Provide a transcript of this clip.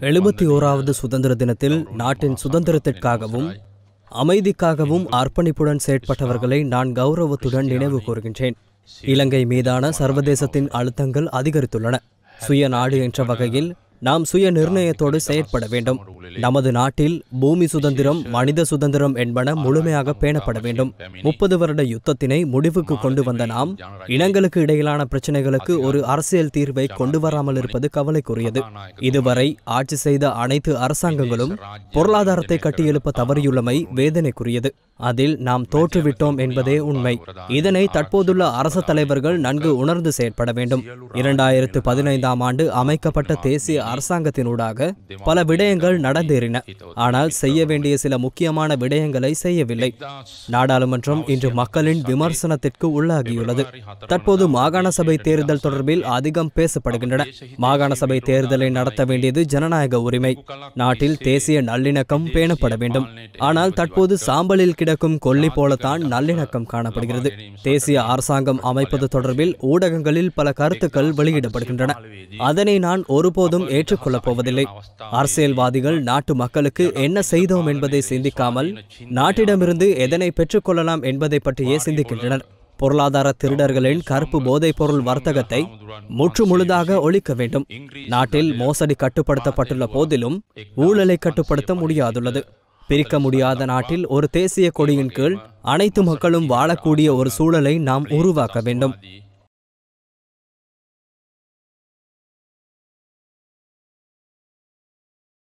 எழுபத்தி ஓராவது சுதந்திர தினத்தில் நாட்டின் சுதந்திரத்திற்காகவும் அமைதிக்காகவும் அர்ப்பணிப்புடன் செயற்பட்டவர்களை நான் கௌரவத்துடன் நினைவு கூறுகின்றேன். இலங்கை மீதான சர்வதேசத்தின் அழுத்தங்கள் அதிகரித்துள்ளன. சுய நாடு என்ற வகையில் நாம் சுய நிர்ணயத்தோடு செயற்பட வேண்டும். நமது நாட்டில் பூமி சுதந்திரம் மனித சுதந்திரம் என்பன முழுமையாக பேணப்பட வேண்டும். முப்பது வருட யுத்தத்தினை முடிவுக்கு கொண்டு வந்த நாம் இனங்களுக்கு இடையிலான பிரச்சனைகளுக்கு ஒரு அரசியல் தீர்வை கொண்டு வராமல் இருப்பது கவலைக்குரியது. இதுவரை ஆட்சி செய்த அனைத்து அரசாங்கங்களும் பொருளாதாரத்தை கட்டியெழுப்ப தவறியுள்ளமை வேதனைக்குரியது. அதில் நாம் தோற்றுவிட்டோம் என்பதே உண்மை. இதனை தற்போதுள்ள அரச தலைவர்கள் நன்கு உணர்ந்து செயற்பட வேண்டும். இரண்டாயிரத்து பதினைந்தாம் ஆண்டு அமைக்கப்பட்ட தேசிய அரசாங்கத்தினூடாக பல விடயங்கள் நடந்தேறின. ஆனால் செய்ய வேண்டிய சில முக்கியமான விடயங்களை செய்யவில்லை. நாடாளுமன்றம் இன்று மக்களின் விமர்சனத்திற்கு உள்ளாகியுள்ளது. தற்போது மாகாண சபை தேர்தல் தொடர்பில் அதிகம் பேசப்படுகின்றன. மாகாண சபை தேர்தலை நடத்த வேண்டியது ஜனநாயக உரிமை. நாட்டில் தேசிய நல்லிணக்கம் பேணப்பட வேண்டும். ஆனால் தற்போது சாம்பலில் கிடக்கும் கொல்லி போலத்தான் நல்லிணக்கம் காணப்படுகிறது. தேசிய அரசாங்கம் அமைப்பது தொடர்பில் ஊடகங்களில் பல கருத்துக்கள் வெளியிடப்படுகின்றன. அதனை நான் ஒருபோதும் ஏற்றுக்கொள்ளப் போவதில்லை அரசியல்வாதிகள் நாட்டு மக்களுக்கு என்ன செய்தோம் என்பதை சிந்திக்காமல் நாட்டிடமிருந்து எதனை பெற்றுக்கொள்ளலாம் என்பதை பற்றியே சிந்திக்கின்றனர். பொருளாதார திருடர்களின் கருப்பு போதைப் பொருள் வர்த்தகத்தை முற்று முழுதாக ஒழிக்க வேண்டும். நாட்டில் மோசடி கட்டுப்படுத்தப்பட்டுள்ள போதிலும் ஊழலை கட்டுப்படுத்த முடியாதுள்ளது. பிரிக்க முடியாத நாட்டில் ஒரு தேசிய கொடியின் கீழ் அனைத்து மக்களும் வாழக்கூடிய ஒரு சூழலை நாம் உருவாக்க வேண்டும்.